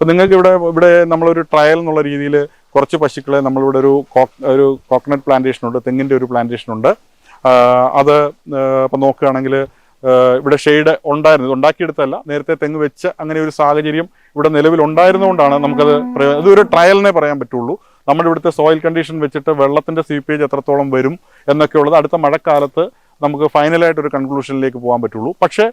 അപ്പോൾ നിങ്ങൾക്ക് ഇവിടെ ഇവിടെ നമ്മളൊരു ട്രയൽ എന്നുള്ള രീതിയിൽ കുറച്ച് പശുക്കളെ നമ്മളിവിടെ ഒരു ഒരു കോക്കനട്ട് പ്ലാന്റേഷൻ ഉണ്ട് തെങ്ങിന്റെ ഒരു പ്ലാന്റേഷൻ ഉണ്ട്. അത് ഇപ്പം നോക്കുകയാണെങ്കിൽ ഇവിടെ ഷെയ്ഡ് ഉണ്ടായിരുന്നു. ഉണ്ടാക്കിയെടുത്തല്ല നേരത്തെ തെങ്ങ് വെച്ച് അങ്ങനെ ഒരു സാഹചര്യം ഇവിടെ നിലവിൽ ഉണ്ടായിരുന്നുകൊണ്ടാണ് നമുക്കത് ഇതൊരു ട്രയലിനെ പറയാൻ പറ്റുള്ളൂ. നമ്മുടെ ഇവിടുത്തെ സോയിൽ കണ്ടീഷൻ വെച്ചിട്ട് വെള്ളത്തിന്റെ സീപ്പേജ് എത്രത്തോളം വരും എന്നൊക്കെ ഉള്ളത് അടുത്ത മഴക്കാലത്ത് നമുക്ക് ഫൈനലായിട്ട് ഒരു കൺക്ലൂഷനിലേക്ക് പോകാൻ പറ്റുള്ളൂ. പക്ഷേ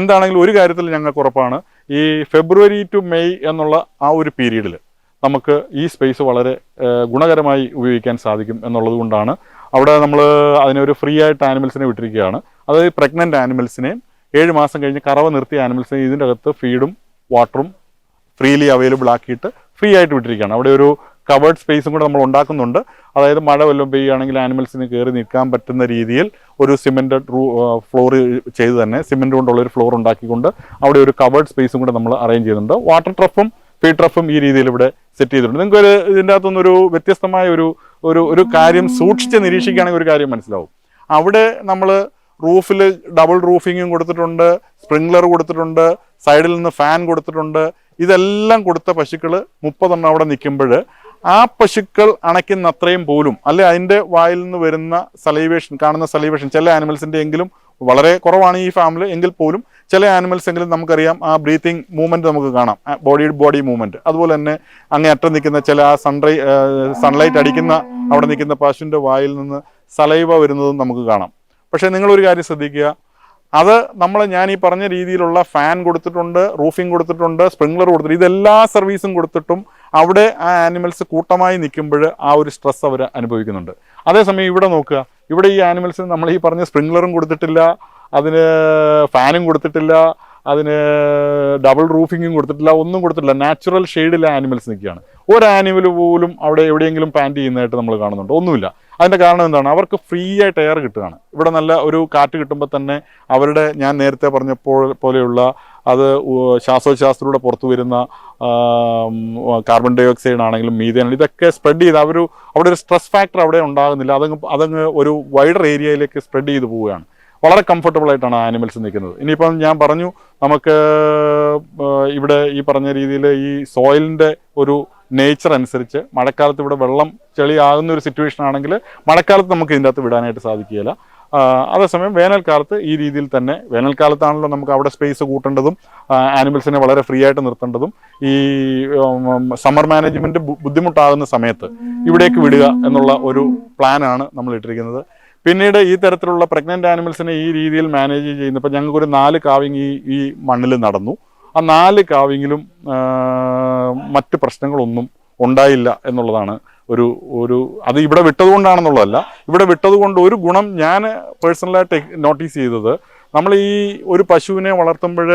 എന്താണെങ്കിലും ഒരു കാര്യത്തിൽ ഞങ്ങൾക്ക് ഉറപ്പാണ്. ഈ ഫെബ്രുവരി ടു മെയ് എന്നുള്ള ആ ഒരു പീരീഡിൽ നമുക്ക് ഈ സ്പേസ് വളരെ ഗുണകരമായി ഉപയോഗിക്കാൻ സാധിക്കും എന്നുള്ളത് കൊണ്ടാണ് അവിടെ നമ്മൾ അതിനൊരു ഫ്രീ ആയിട്ട് ആനിമൽസിനെ വിട്ടിരിക്കുകയാണ്. അതായത് പ്രഗ്നന്റ് ആനിമൽസിനെയും ഏഴ് മാസം കഴിഞ്ഞ് കറവ നിർത്തിയ ആനിമൽസിനെ ഇതിന്റെ അകത്ത് ഫീഡും വാട്ടറും ഫ്രീലി അവൈലബിൾ ആക്കിയിട്ട് ഫ്രീ ആയിട്ട് വിട്ടിരിക്കുകയാണ്. അവിടെ ഒരു കവേർഡ് സ്പേസും കൂടെ നമ്മൾ ഉണ്ടാക്കുന്നുണ്ട്. അതായത് മഴ വല്ലതും പെയ്യുകയാണെങ്കിൽ ആനിമൽസിന് കയറി നിൽക്കാൻ പറ്റുന്ന രീതിയിൽ ഒരു സിമെന്റഡ് റൂ ഫ്ലോർ ചെയ്ത് തന്നെ സിമെന്റ് കൊണ്ടുള്ള ഒരു ഫ്ലോർ ഉണ്ടാക്കിക്കൊണ്ട് അവിടെ ഒരു കവേർഡ് സ്പേസും കൂടെ നമ്മൾ അറേഞ്ച് ചെയ്യുന്നുണ്ട്. വാട്ടർ ട്രഫും ഫീ ട്രഫും ഈ രീതിയിൽ ഇവിടെ സെറ്റ് ചെയ്തിട്ടുണ്ട്. നിങ്ങൾക്ക് ഒരു ഇതിന്റെ അകത്തുനിന്നൊരു വ്യത്യസ്തമായ ഒരു ഒരു ഒരു കാര്യം സൂക്ഷിച്ച് നിരീക്ഷിക്കുകയാണെങ്കിൽ ഒരു കാര്യം മനസ്സിലാവും. അവിടെ നമ്മൾ റൂഫിൽ ഡബിൾ റൂഫിങ്ങും കൊടുത്തിട്ടുണ്ട് സ്പ്രിംഗ്ലർ കൊടുത്തിട്ടുണ്ട് സൈഡിൽ നിന്ന് ഫാൻ കൊടുത്തിട്ടുണ്ട്. ഇതെല്ലാം കൊടുത്ത പശുക്കൾ മുപ്പതെണ്ണം അവിടെ നിൽക്കുമ്പോൾ ആ പശുക്കൾ അണയ്ക്കുന്ന അത്രയും പോലും അല്ലെ അതിന്റെ വായിൽ നിന്ന് വരുന്ന സലൈവേഷൻ കാണുന്ന സലൈവേഷൻ ചില ആനിമൽസിന്റെ എങ്കിലും വളരെ കുറവാണ് ഈ ഫാമിൽ എങ്കിൽ പോലും ചില ആനിമൽസ് എങ്കിലും നമുക്കറിയാം ആ ബ്രീത്തിങ് മൂവ്മെന്റ് നമുക്ക് കാണാം ബോഡി ബോഡി മൂവ്മെന്റ് അതുപോലെ തന്നെ അങ്ങേ അറ്റം നിൽക്കുന്ന ചില ആ സൺറൈ സൺലൈറ്റ് അടിക്കുന്ന അവിടെ നിൽക്കുന്ന പശുവിന്റെ വായിൽ നിന്ന് സലൈവ വരുന്നതും നമുക്ക് കാണാം. പക്ഷേ നിങ്ങളൊരു കാര്യം ശ്രദ്ധിക്കുക അത് നമ്മൾ ഞാൻ ഈ പറഞ്ഞ രീതിയിലുള്ള ഫാൻ കൊടുത്തിട്ടുണ്ട് റൂഫിംഗ് കൊടുത്തിട്ടുണ്ട് സ്പ്രിംഗ്ലർ കൊടുത്തിട്ടുണ്ട് ഇതെല്ലാ സർവീസും കൊടുത്തിട്ടും അവിടെ ആ ആനിമൽസ് കൂട്ടമായി നിൽക്കുമ്പോൾ ആ ഒരു സ്ട്രെസ് അവർ അനുഭവിക്കുന്നുണ്ട്. അതേസമയം ഇവിടെ നോക്കുക. ഇവിടെ ഈ ആനിമൽസിന് നമ്മൾ ഈ പറഞ്ഞ സ്പ്രിംഗ്ലറും കൊടുത്തിട്ടില്ല അതിന് ഫാനും കൊടുത്തിട്ടില്ല അതിന് ഡബിൾ റൂഫിങ്ങും കൊടുത്തിട്ടില്ല ഒന്നും കൊടുത്തിട്ടില്ല. നാച്ചുറൽ ഷെയ്ഡിലെ ആനിമൽസ് നിൽക്കുകയാണ്. ഒരു ആനിമൽ പോലും അവിടെ എവിടെയെങ്കിലും പാന്റ് ചെയ്യുന്നതായിട്ട് നമ്മൾ കാണുന്നുണ്ട്. ഒന്നുമില്ല. അതിന്റെ കാരണം എന്താണ്? അവർക്ക് ഫ്രീ ആയിട്ട് എയർ കിട്ടുകയാണ്. ഇവിടെ നല്ല ഒരു കാറ്റ് കിട്ടുമ്പോൾ തന്നെ അവരുടെ ഞാൻ നേരത്തെ പറഞ്ഞപ്പോൾ പോലെയുള്ള അത് ശ്വാസോച്ഛാസത്തിലൂടെ പുറത്തു വരുന്ന കാർബൺ ഡൈ ഓക്സൈഡ് ആണെങ്കിലും മീഥേൻ ഇതൊക്കെ സ്പ്രെഡ് ചെയ്ത് അവർ അവിടെ ഒരു സ്ട്രെസ് ഫാക്ടർ അവിടെ ഉണ്ടാകുന്നില്ല. അതങ്ങ് അതങ്ങ് ഒരു വൈഡർ ഏരിയയിലേക്ക് സ്പ്രെഡ് ചെയ്ത് പോവുകയാണ്. വളരെ കംഫർട്ടബിൾ ആയിട്ടാണ് ആനിമൽസ് നിൽക്കുന്നത്. ഇനിയിപ്പം ഞാൻ പറഞ്ഞു നമുക്ക് ഇവിടെ ഈ പറഞ്ഞ രീതിയിൽ ഈ സോയിലിന്റെ ഒരു നേച്ചർ അനുസരിച്ച് മഴക്കാലത്ത് ഇവിടെ വെള്ളം ചെളിയാകുന്ന ഒരു സിറ്റുവേഷൻ ആണെങ്കിൽ മഴക്കാലത്ത് നമുക്ക് ഇതിന്റെ അകത്ത് വിടാനായിട്ട് സാധിക്കുകയില്ല. അതേസമയം വേനൽക്കാലത്ത് ഈ രീതിയിൽ തന്നെ വേനൽക്കാലത്താണല്ലോ നമുക്ക് അവിടെ സ്പേസ് കൂട്ടേണ്ടതും ആനിമൽസിനെ വളരെ ഫ്രീ ആയിട്ട് നിർത്തേണ്ടതും. ഈ സമ്മർ മാനേജ്മെന്റ് ബുദ്ധിമുട്ടാകുന്ന സമയത്ത് ഇവിടേക്ക് വിടുക എന്നുള്ള ഒരു പ്ലാനാണ് നമ്മൾ ഇട്ടിരിക്കുന്നത്. പിന്നീട് ഈ തരത്തിലുള്ള പ്രഗ്നന്റ് ആനിമൽസിനെ ഈ രീതിയിൽ മാനേജ് ചെയ്യുന്ന ഇപ്പം ഞങ്ങൾക്കൊരു നാല് കാവിങ് ഈ ഈ മണ്ണിൽ നടന്നു. ആ നാല് കാവ്യങ്ങളും മറ്റ് പ്രശ്നങ്ങളൊന്നും ഉണ്ടായില്ല എന്നുള്ളതാണ് ഒരു ഒരു അത് ഇവിടെ വിട്ടതുകൊണ്ടാണെന്നുള്ളതല്ല. ഇവിടെ വിട്ടതുകൊണ്ട് ഒരു ഗുണം ഞാൻ പേഴ്സണലായിട്ട് നോട്ടീസ് ചെയ്തത് നമ്മൾ ഈ ഒരു പശുവിനെ വളർത്തുമ്പോൾ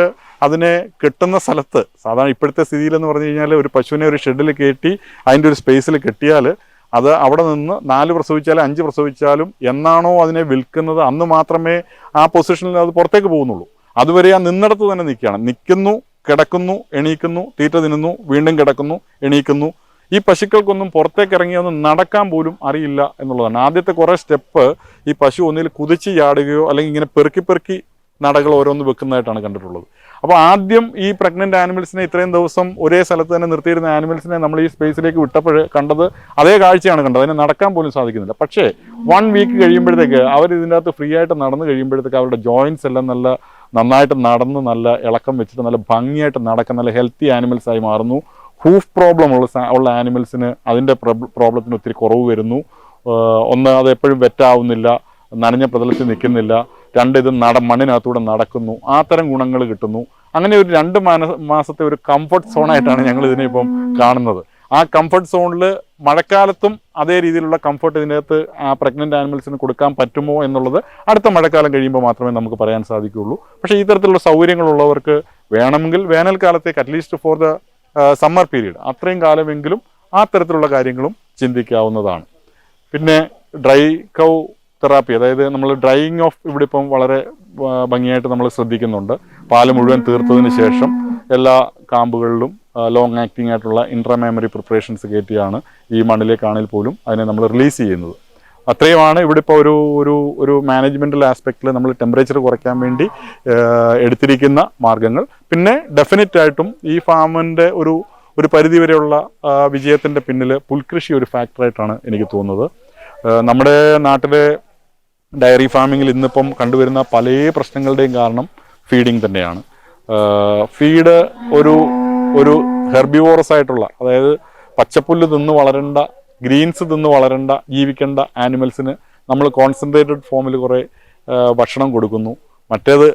അതിനെ കെട്ടുന്ന സ്ഥലത്ത് സാധാരണ ഇപ്പോഴത്തെ സ്ഥിതിയിലെന്ന് പറഞ്ഞു കഴിഞ്ഞാൽ ഒരു പശുവിനെ ഒരു ഷെഡിൽ കയറ്റി അതിന്റെ ഒരു സ്പേസിൽ കെട്ടിയാൽ അത് അവിടെ നിന്ന് നാല് പ്രസവിച്ചാലും അഞ്ച് പ്രസവിച്ചാലും എന്നാണോ അതിനെ വിൽക്കുന്നത് അന്ന് മാത്രമേ ആ പൊസിഷനിൽ അത് പുറത്തേക്ക് പോകുന്നുള്ളൂ. അതുവരെ ആ നിന്നിടത്ത് തന്നെ നിൽക്കുകയാണ്. നിൽക്കുന്നു കിടക്കുന്നു എണീക്കുന്നു തീറ്റ തിന്നുന്നു വീണ്ടും കിടക്കുന്നു എണീക്കുന്നു. ഈ പശുക്കൾക്കൊന്നും പുറത്തേക്ക് ഇറങ്ങി ഒന്നും നടക്കാൻ പോലും അറിയില്ല എന്നുള്ളതാണ്. ആദ്യത്തെ കുറേ സ്റ്റെപ്പ് ഈ പശു ഒന്നിൽ കുതിച്ച് ചാടുകയോ അല്ലെങ്കിൽ ഇങ്ങനെ പെറുക്കി പെറുക്കി നടകൾ ഓരോന്ന് വെക്കുന്നതായിട്ടാണ് കണ്ടിട്ടുള്ളത്. അപ്പോൾ ആദ്യം ഈ പ്രഗ്നന്റ് ആനിമൽസിനെ ഇത്രയും ദിവസം ഒരേ സ്ഥലത്ത് തന്നെ നിർത്തിയിരുന്ന ആനിമൽസിനെ നമ്മൾ ഈ സ്പേസിലേക്ക് വിട്ടപ്പോൾ കണ്ടത് അതേ കാഴ്ചയാണ് കണ്ടത്. അതിനെ നടക്കാൻ പോലും സാധിക്കുന്നില്ല. പക്ഷേ വൺ വീക്ക് കഴിയുമ്പോഴത്തേക്ക് അവർ ഇതിന്റെ അകത്ത് ഫ്രീ ആയിട്ട് നടന്നു കഴിയുമ്പോഴത്തേക്ക് അവരുടെ ജോയിൻസ് എല്ലാം നല്ല നന്നായിട്ട് നടന്ന് നല്ല ഇളക്കം വെച്ചിട്ട് നല്ല ഭംഗിയായിട്ട് നടക്കുന്ന നല്ല ഹെൽത്തി ആനിമൽസ് ആയി മാറുന്നു. ഹൂഫ് പ്രോബ്ലം ഉള്ള ഉള്ള ആനിമൽസിന് അതിന്റെ പ്രോബ്ലത്തിന് ഒത്തിരി കുറവ് വരുന്നു. ഒന്ന് അത് എപ്പോഴും വെറ്റാവുന്നില്ല നനഞ്ഞ പ്രതലത്തിൽ നിൽക്കുന്നില്ല. രണ്ട് ഇത് നട മണ്ണിനകത്തൂടെ നടക്കുന്നു. ആ തരം ഗുണങ്ങൾ കിട്ടുന്നു. അങ്ങനെ ഒരു രണ്ട് മാസത്തെ ഒരു കംഫർട്ട് സോണായിട്ടാണ് ഞങ്ങൾ ഇതിനെ ഇപ്പം കാണുന്നത്. ആ കംഫർട്ട് സോണിൽ മഴക്കാലത്തും അതേ രീതിയിലുള്ള കംഫർട്ട് ഇതിനകത്ത് ആ പ്രഗ്നന്റ് ആനിമൽസിന് കൊടുക്കാൻ പറ്റുമോ എന്നുള്ളത് അടുത്ത മഴക്കാലം കഴിയുമ്പോൾ മാത്രമേ നമുക്ക് പറയാൻ സാധിക്കുകയുള്ളൂ. പക്ഷേ ഈ തരത്തിലുള്ള സൗകര്യങ്ങളുള്ളവർക്ക് വേണമെങ്കിൽ വേനൽക്കാലത്തേക്ക് at least for the summer period അത്രയും കാലമെങ്കിലും ആ തരത്തിലുള്ള കാര്യങ്ങളും ചിന്തിക്കാവുന്നതാണ്. പിന്നെ ഡ്രൈ കൗ തെറാപ്പി അതായത് നമ്മൾ ഡ്രൈയിങ് ഓഫ് ഇവിടെ ഇപ്പം വളരെ ഭംഗിയായിട്ട് നമ്മൾ ശ്രദ്ധിക്കുന്നുണ്ട്. പാൽ മുഴുവൻ തീർത്തതിന് ശേഷം എല്ലാ കാമ്പുകളിലും ലോങ് ആക്ടിംഗ് ആയിട്ടുള്ള ഇൻട്രാമെമറി പ്രിപ്പറേഷൻസ് കയറ്റിയാണ് ഈ മണ്ണിലേക്കാണെങ്കിൽ പോലും അതിനെ നമ്മൾ റിലീസ് ചെയ്യുന്നത്. അത്രയുമാണ് ഇവിടെ ഇപ്പോൾ ഒരു ഒരു ഒരു മാനേജ്മെന്റൽ ആസ്പെക്റ്റിൽ നമ്മൾ ടെമ്പറേച്ചർ കുറയ്ക്കാൻ വേണ്ടി എടുത്തിരിക്കുന്ന മാർഗങ്ങൾ. പിന്നെ ഡെഫിനറ്റ് ആയിട്ടും ഈ ഫാമിന്റെ ഒരു ഒരു പരിധിവരെയുള്ള വിജയത്തിന്റെ പിന്നിൽ പുൽകൃഷി ഒരു ഫാക്ടറായിട്ടാണ് എനിക്ക് തോന്നുന്നത്. നമ്മുടെ നാട്ടിലെ ഡയറി ഫാമിങ്ങിൽ ഇന്നിപ്പം കണ്ടുവരുന്ന പല പ്രശ്നങ്ങളുടെയും കാരണം ഫീഡിങ് തന്നെയാണ്. ഫീഡ് ഒരു ഒരു ഹെർബിവോറസ് ആയിട്ടുള്ള അതായത് പച്ചപ്പുല്ല് തിന്ന് വളരേണ്ട ഗ്രീൻസ് തിന്ന് വളരേണ്ട ജീവിക്കേണ്ട ആനിമൽസിന് നമ്മൾ കോൺസെൻട്രേറ്റഡ് ഫോമിൽ കുറേ ഭക്ഷണം കൊടുക്കുന്നു. മറ്റേത്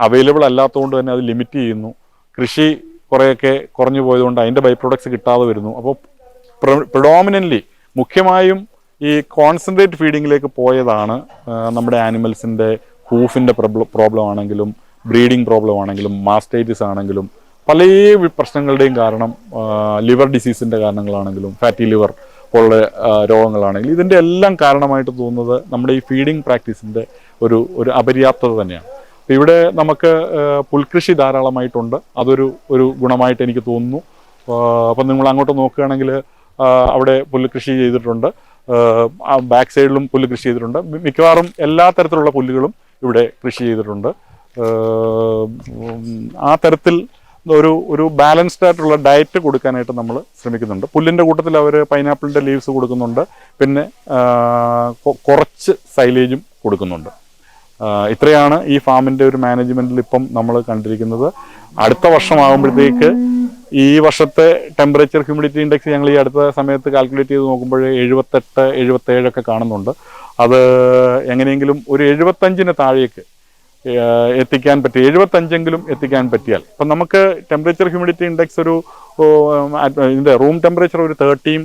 അവൈലബിൾ അല്ലാത്തതുകൊണ്ട് തന്നെ അത് ലിമിറ്റ് ചെയ്യുന്നു. കൃഷി കുറേയൊക്കെ കുറഞ്ഞു പോയതുകൊണ്ട് അതിന്റെ ബൈ പ്രൊഡക്ട്സ് കിട്ടാതെ വരുന്നു. അപ്പോൾ പ്രിഡോമിനന്റ്ലി മുഖ്യമായും ഈ കോൺസെൻട്രേറ്റ് ഫീഡിങ്ങിലേക്ക് പോയതാണ് നമ്മുടെ ആനിമൽസിന്റെ ഹൂഫിന്റെ പ്രോബ്ലം ആണെങ്കിലും ബ്രീഡിംഗ് പ്രോബ്ലം ആണെങ്കിലും മാസ്റ്റൈറ്റിസ് ആണെങ്കിലും പല പ്രശ്നങ്ങളുടെയും കാരണം ലിവർ ഡിസീസിന്റെ കാരണങ്ങളാണെങ്കിലും ഫാറ്റി ലിവർ പോലുള്ള രോഗങ്ങളാണെങ്കിലും ഇതിന്റെ എല്ലാം കാരണമായിട്ട് തോന്നുന്നത് നമ്മുടെ ഈ ഫീഡിംഗ് പ്രാക്ടീസിന്റെ ഒരു ഒരു അപര്യാപ്തത തന്നെയാണ്. അപ്പം ഇവിടെ നമുക്ക് പുൽകൃഷി ധാരാളമായിട്ടുണ്ട്. അതൊരു ഒരു ഗുണമായിട്ട് എനിക്ക് തോന്നുന്നു. അപ്പം നിങ്ങൾ അങ്ങോട്ട് നോക്കുകയാണെങ്കിൽ അവിടെ പുല്ലുകൃഷി ചെയ്തിട്ടുണ്ട്. ബാക്ക് സൈഡിലും പുല്ല് കൃഷി ചെയ്തിട്ടുണ്ട് മിക്കവാറും എല്ലാ തരത്തിലുള്ള പുല്ലുകളും ഇവിടെ കൃഷി ചെയ്തിട്ടുണ്ട്. ആ, തരത്തിൽ ഒരു ഒരു ബാലൻസ്ഡ് ആയിട്ടുള്ള ഡയറ്റ് കൊടുക്കാനായിട്ട് നമ്മൾ ശ്രമിക്കുന്നുണ്ട്. പുല്ലിന്റെ കൂട്ടത്തിൽ അവർ പൈനാപ്പിളിന്റെ ലീവ്സ് കൊടുക്കുന്നുണ്ട്. പിന്നെ കുറച്ച് സൈലേജും കൊടുക്കുന്നുണ്ട്. ഇത്രയാണ് ഈ ഫാമിന്റെ ഒരു മാനേജ്മെന്റിൽ ഇപ്പം നമ്മൾ കണ്ടിരിക്കുന്നത്. അടുത്ത വർഷമാകുമ്പോഴത്തേക്ക് ഈ വർഷത്തെ ടെമ്പറേച്ചർ ഹ്യൂമിഡിറ്റി ഇൻഡെക്സ് ഞങ്ങൾ ഈ അടുത്ത സമയത്ത് കാൽക്കുലേറ്റ് ചെയ്ത് നോക്കുമ്പോൾ എഴുപത്തെട്ട് എഴുപത്തേഴൊക്കെ കാണുന്നുണ്ട്. അത് എങ്ങനെയെങ്കിലും ഒരു എഴുപത്തഞ്ചിന് താഴേക്ക് എത്തിക്കാൻ പറ്റി. എഴുപത്തഞ്ചെങ്കിലും എത്തിക്കാൻ പറ്റിയാൽ. അപ്പം നമുക്ക് ടെമ്പറേച്ചർ ഹ്യൂമിഡിറ്റി ഇൻഡെക്സ് ഒരു ഇതിന്റെ റൂം ടെമ്പറേച്ചർ ഒരു തേർട്ടിയും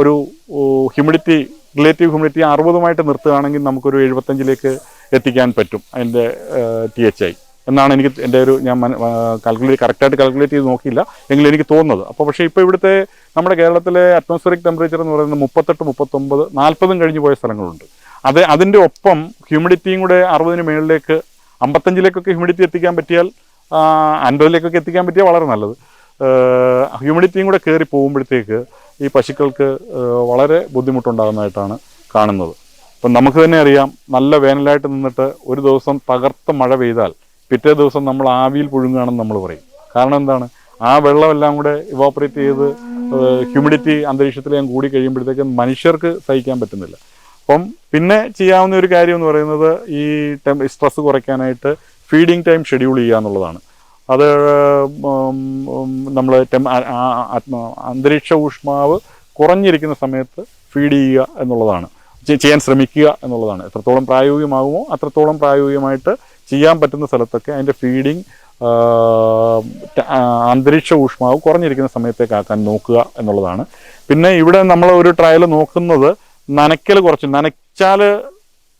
ഒരു ഹ്യൂമിഡിറ്റി റിലേറ്റീവ് ഹ്യൂമിഡിറ്റി അറുപതുമായിട്ട് നിർത്തുകയാണെങ്കിൽ നമുക്കൊരു എഴുപത്തഞ്ചിലേക്ക് എത്തിക്കാൻ പറ്റും. അതിന്റെ ടി എച്ച് ഐ എന്നാണ് എനിക്ക് എന്റെ ഒരു ഞാൻ കാൽക്കുലേറ്റ് കറക്റ്റായിട്ട് കാൽക്കുലേറ്റ് ചെയ്ത് നോക്കിയില്ല എങ്കിലും എനിക്ക് തോന്നുന്നത്. അപ്പോൾ പക്ഷേ ഇപ്പോൾ ഇവിടുത്തെ നമ്മുടെ കേരളത്തിലെ അറ്റ്മോസ്ഫിയറിക് ടെമ്പറേച്ചർ എന്ന് പറയുന്നത് മുപ്പത്തെട്ട് മുപ്പത്തൊമ്പത് നാൽപ്പതും കഴിഞ്ഞ് പോയ സ്ഥലങ്ങളുണ്ട്. അത് അതിന്റെ ഒപ്പം ഹ്യൂമിഡിറ്റിയും കൂടെ അറുപതിന് മുകളിലേക്ക് അമ്പത്തഞ്ചിലേക്കൊക്കെ ഹ്യൂമിഡിറ്റി എത്തിക്കാൻ പറ്റിയാൽ അൻപതിലേക്കൊക്കെ എത്തിക്കാൻ പറ്റിയാൽ വളരെ നല്ലത്. ഹ്യൂമിഡിറ്റിയും കൂടെ കയറി പോകുമ്പോഴത്തേക്ക് ഈ പശുക്കൾക്ക് വളരെ ബുദ്ധിമുട്ടുണ്ടാകുന്നതായിട്ടാണ് കാണുന്നത്. ഇപ്പം നമുക്ക് തന്നെ അറിയാം നല്ല വേനലായിട്ട് നിന്നിട്ട് ഒരു ദിവസം തകർത്ത് മഴ പെയ്താൽ പിറ്റേ ദിവസം നമ്മൾ ആവിയിൽ പുഴുങ്ങുകയാണെന്ന് നമ്മൾ പറയും. കാരണം എന്താണ്? ആ വെള്ളമെല്ലാം കൂടെ ഇവാപ്പറേറ്റ് ചെയ്ത് ഹ്യൂമിഡിറ്റി അന്തരീക്ഷത്തിൽ അന്തരീക്ഷത്തിലേക്ക് കൂടി കഴിയുമ്പോഴത്തേക്കും മനുഷ്യർക്ക് സഹിക്കാൻ പറ്റുന്നില്ല. അപ്പം പിന്നെ ചെയ്യാവുന്ന ഒരു കാര്യം എന്ന് പറയുന്നത് ഈ സ്ട്രെസ് കുറയ്ക്കാനായിട്ട് ഫീഡിങ് ടൈം ഷെഡ്യൂൾ ചെയ്യുക എന്നുള്ളതാണ്. അത് നമ്മൾ അന്തരീക്ഷ ഊഷ്മാവ് കുറഞ്ഞിരിക്കുന്ന സമയത്ത് ഫീഡ് ചെയ്യുക എന്നുള്ളതാണ്. ചെയ്യാൻ ശ്രമിക്കുക എന്നുള്ളതാണ്. എത്രത്തോളം പ്രായോഗികമാകുമോ അത്രത്തോളം പ്രായോഗികമായിട്ട് ചെയ്യാൻ പറ്റുന്ന സ്ഥലത്തൊക്കെ അതിന്റെ ഫീഡിങ് അന്തരീക്ഷ ഊഷ്മാവ് കുറഞ്ഞിരിക്കുന്ന സമയത്തേക്ക് ആക്കാൻ നോക്കുക എന്നുള്ളതാണ്. പിന്നെ ഇവിടെ നമ്മൾ ഒരു ട്രയൽ നോക്കുന്നത് നനയ്ക്കൽ കുറച്ച് നനച്ചാൽ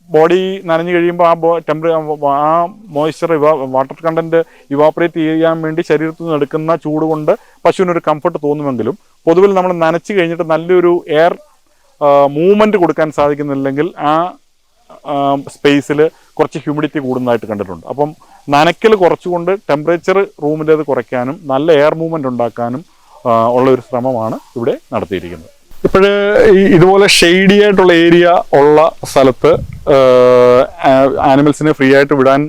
ബോഡി നനഞ്ഞു കഴിയുമ്പോൾ ആ ടെമ്പറേ ആ മോയ്സ്ചർ ഇവാ വാട്ടർ കണ്ടന്റ് ഇവാപ്പറേറ്റ് ചെയ്യാൻ വേണ്ടി ശരീരത്തിൽ നിന്ന് എടുക്കുന്ന ചൂട് കൊണ്ട് പശുവിനൊരു കംഫർട്ട് തോന്നുമെങ്കിലും പൊതുവിൽ നമ്മൾ നനച്ച് കഴിഞ്ഞിട്ട് നല്ലൊരു എയർ മൂവ്മെന്റ് കൊടുക്കാൻ സാധിക്കുന്നില്ലെങ്കിൽ ആ സ്പേസിൽ കുറച്ച് ഹ്യൂമിഡിറ്റി കൂടുന്നതായിട്ട് കണ്ടിട്ടുണ്ട്. അപ്പം നനയ്ക്കൽ കുറച്ചുകൊണ്ട് ടെമ്പറേച്ചർ റൂമിന്റേത് കുറയ്ക്കാനും നല്ല എയർ മൂവ്മെന്റ് ഉണ്ടാക്കാനും ഉള്ള ഒരു ശ്രമമാണ് ഇവിടെ നടത്തിയിരിക്കുന്നത്. ഇപ്പോഴ് ഇതുപോലെ ഷെയ്ഡി ആയിട്ടുള്ള ഏരിയ ഉള്ള സ്ഥലത്ത് ആനിമൽസിനെ ഫ്രീ ആയിട്ട് വിടാൻ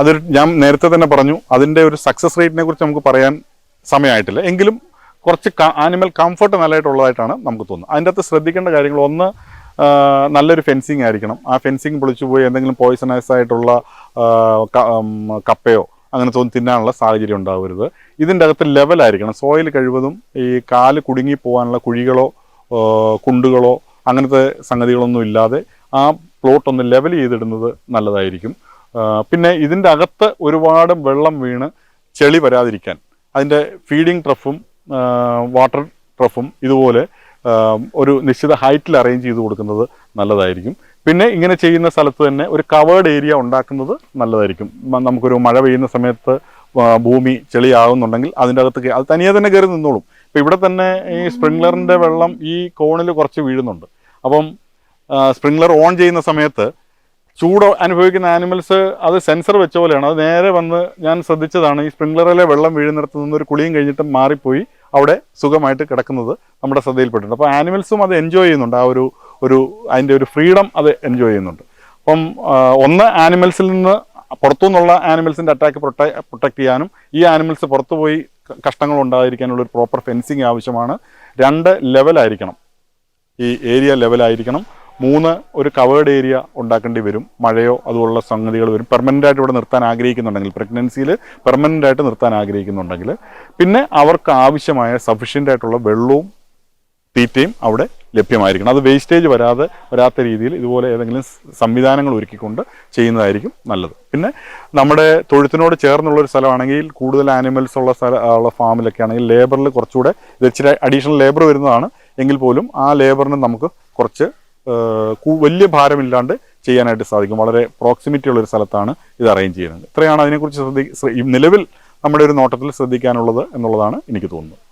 അതൊരു ഞാൻ നേരത്തെ തന്നെ പറഞ്ഞു അതിന്റെ ഒരു സക്സസ് റേറ്റിനെ കുറിച്ച് നമുക്ക് പറയാൻ സമയമായിട്ടില്ല. എങ്കിലും കുറച്ച് ആനിമൽ കംഫർട്ട് നല്ലതായിട്ടുള്ളതായിട്ടാണ് നമുക്ക് തോന്നുന്നത്. അതിന്റെ അകത്ത് ശ്രദ്ധിക്കേണ്ട കാര്യങ്ങൾ ഒന്ന് നല്ലൊരു ഫെൻസിങ് ആയിരിക്കണം. ആ ഫെൻസിങ് പൊളിച്ചു പോയി എന്തെങ്കിലും പോയിസണസ് ആയിട്ടുള്ള കപ്പയോ അങ്ങനെ തോന്നി തിന്നാനുള്ള സാഹചര്യം ഉണ്ടാവരുത്. ഇതിന്റെ അകത്ത് ലെവലായിരിക്കണം സോയിൽ കഴിവതും ഈ കാൽ കുടുങ്ങി പോകാനുള്ള കുഴികളോ കുണ്ടുകളോ അങ്ങനത്തെ സംഗതികളൊന്നും ഇല്ലാതെ ആ പ്ലോട്ട് ഒന്ന് ലെവൽ ചെയ്തിടുന്നത് നല്ലതായിരിക്കും. പിന്നെ ഇതിന്റെ അകത്ത് ഒരുപാട് വെള്ളം വീണ് ചെളി വരാതിരിക്കാൻ അതിന്റെ ഫീഡിങ് ട്രഫും വാട്ടർ ട്രഫും ഇതുപോലെ ഒരു നിശ്ചിത ഹൈറ്റിൽ അറേഞ്ച് ചെയ്ത് കൊടുക്കുന്നത് നല്ലതായിരിക്കും. പിന്നെ ഇങ്ങനെ ചെയ്യുന്ന സ്ഥലത്ത് തന്നെ ഒരു കവേർഡ് ഏരിയ ഉണ്ടാക്കുന്നത് നല്ലതായിരിക്കും. നമുക്കൊരു മഴ പെയ്യുന്ന സമയത്ത് ഭൂമി ചെളിയാകുന്നുണ്ടെങ്കിൽ അതിന്റെ അകത്ത് അത് തനിയെ തന്നെ കയറി നിന്നോളും. ഇപ്പം ഇവിടെ തന്നെ ഈ സ്പ്രിംഗ്ലറിന്റെ വെള്ളം ഈ കോണിൽ കുറച്ച് വീഴുന്നുണ്ട്. അപ്പം സ്പ്രിംഗ്ലർ ഓൺ ചെയ്യുന്ന സമയത്ത് ചൂട് അനുഭവിക്കുന്ന ആനിമൽസ് അത് സെൻസർ വെച്ച പോലെയാണ്. അത് നേരെ വന്ന് ഞാൻ ശ്രദ്ധിച്ചതാണ് ഈ സ്പ്രിംഗ്ലറിലെ വെള്ളം വീഴുന്നിടത്ത് നിന്ന് ഒരു കുളിയും കഴിഞ്ഞിട്ട് മാറിപ്പോയി അവിടെ സുഖമായിട്ട് കിടക്കുന്നത് നമ്മുടെ ശ്രദ്ധയിൽപ്പെട്ടിട്ടുണ്ട്. അപ്പോൾ ആനിമൽസും അത് എൻജോയ് ചെയ്യുന്നുണ്ട്. ആ ഒരു ഒരു അതിന്റെ ഒരു ഫ്രീഡം അത് എൻജോയ് ചെയ്യുന്നുണ്ട്. അപ്പം ഒന്ന് ആനിമൽസിൽ നിന്ന് പുറത്തു നിന്നുള്ള ആനിമൽസിന്റെ അറ്റാക്ക് പ്രൊട്ടക്റ്റ് ചെയ്യാനും ഈ ആനിമൽസ് പുറത്തു പോയി ക- കഷ്ടങ്ങൾ ഉണ്ടായിരിക്കാനുള്ള ഒരു പ്രോപ്പർ ഫെൻസിങ് ആവശ്യമാണ്. രണ്ട് ലെവലായിരിക്കണം ഈ ഏരിയ ലെവലായിരിക്കണം മൂന്ന് ഒരു കവേർഡ് ഏരിയ ഉണ്ടാക്കേണ്ടി വരും. മഴയോ അതുപോലുള്ള സംഗതികൾ വരും. പെർമനന്റ് ആയിട്ട് ഇവിടെ നിർത്താൻ ആഗ്രഹിക്കുന്നുണ്ടെങ്കിൽ പ്രഗ്നൻസിയിൽ പെർമനന്റ് ആയിട്ട് നിർത്താൻ ആഗ്രഹിക്കുന്നുണ്ടെങ്കിൽ പിന്നെ അവർക്ക് ആവശ്യമായ സഫീഷ്യന്റ് ആയിട്ടുള്ള വെള്ളവും തീറ്റയും അവിടെ ലഭ്യമായിരിക്കണം. അത് വേസ്റ്റേജ് വരാതെ വരാത്ത രീതിയിൽ ഇതുപോലെ ഏതെങ്കിലും സംവിധാനങ്ങൾ ഒരുക്കിക്കൊണ്ട് ചെയ്യുന്നതായിരിക്കും നല്ലത്. പിന്നെ നമ്മുടെ തൊഴുത്തിനോട് ചേർന്നുള്ള ഒരു സ്ഥലമാണെങ്കിൽ കൂടുതൽ ആനിമൽസ് ഉള്ള സ്ഥല ഉള്ള ഫാമിലൊക്കെ ആണെങ്കിൽ ലേബറിൽ കുറച്ചുകൂടെ ഇത് ഇച്ചിരി അഡീഷണൽ ലേബർ വരുന്നതാണ്. എങ്കിൽ പോലും ആ ലേബറിന് നമുക്ക് കുറച്ച് വലിയ ഭാരമില്ലാണ്ട് ചെയ്യാനായിട്ട് സാധിക്കും. വളരെ പ്രോക്സിമിറ്റി ഉള്ള ഒരു സ്ഥലത്താണ് ഇത് അറേഞ്ച് ചെയ്യുന്നത്. ഇത്രയാണ് അതിനെക്കുറിച്ച് ശ്രദ്ധി നിലവിൽ നമ്മുടെ ഒരു നോട്ടത്തിൽ ശ്രദ്ധിക്കാനുള്ളത് എന്നുള്ളതാണ് എനിക്ക് തോന്നുന്നത്.